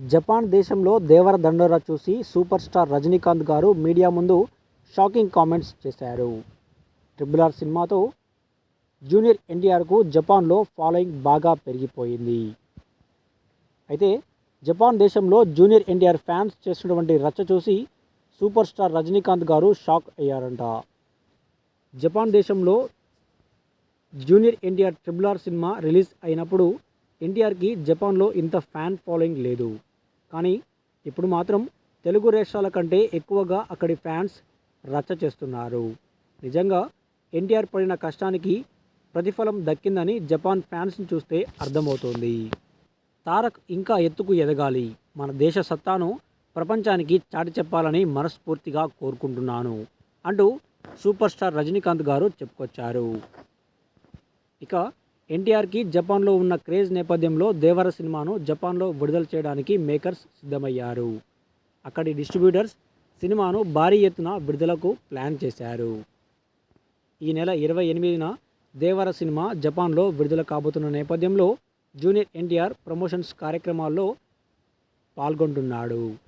Japan దేశంలో దేవర దండోరా చూసి సూపర్ స్టార్ రజనీకాంత్ గారు మీడియా ముందు షాకింగ్ కామెంట్స్ చేశారు. ట్రిబుల్ ఆర్ సినిమాతో జూనియర్ ఎన్టీఆర్కు జపాన్లో ఫాలోయింగ్ బాగా పెరిగిపోయింది. అయితే జపాన్ దేశంలో జూనియర్ ఎన్టీఆర్ ఫ్యాన్స్ చేసినటువంటి రచ్చ చూసి super star Rajinikanth garu shock అయ్యారంట. Japan దేశంలో junior NTR triple R cinema release అయినప్పుడు ఎన్టీఆర్కి జపాన్లో ఇంత ఫ్యాన్ ఫాలోయింగ్ లేదు. కానీ ఇప్పుడు మాత్రం తెలుగు రాష్ట్రాల కంటే ఎక్కువగా అక్కడి ఫ్యాన్స్ రచ్చ చేస్తున్నారు. నిజంగా ఎన్టీఆర్ పడిన కష్టానికి ప్రతిఫలం దక్కిందని జపాన్ ఫ్యాన్స్ని చూస్తే అర్థమవుతోంది. తారక్ ఇంకా ఎత్తుకు ఎదగాలి. మన దేశ సత్తాను ప్రపంచానికి చాటి చెప్పాలని మనస్ఫూర్తిగా కోరుకుంటున్నాను అంటూ సూపర్ స్టార్ రజనీకాంత్ గారు చెప్పుకొచ్చారు. ఇక ఎన్టీఆర్కి జపాన్లో ఉన్న క్రేజ్ నేపథ్యంలో దేవర సినిమాను జపాన్లో విడుదల చేయడానికి మేకర్స్ సిద్ధమయ్యారు. అక్కడి డిస్ట్రిబ్యూటర్స్ సినిమాను భారీ ఎత్తున విడుదలకు ప్లాన్ చేశారు. ఈ నెల ఇరవై ఎనిమిదిన దేవర సినిమా జపాన్లో విడుదల కాబోతున్న నేపథ్యంలో జూనియర్ ఎన్టీఆర్ ప్రమోషన్స్ కార్యక్రమాల్లో పాల్గొంటున్నాడు.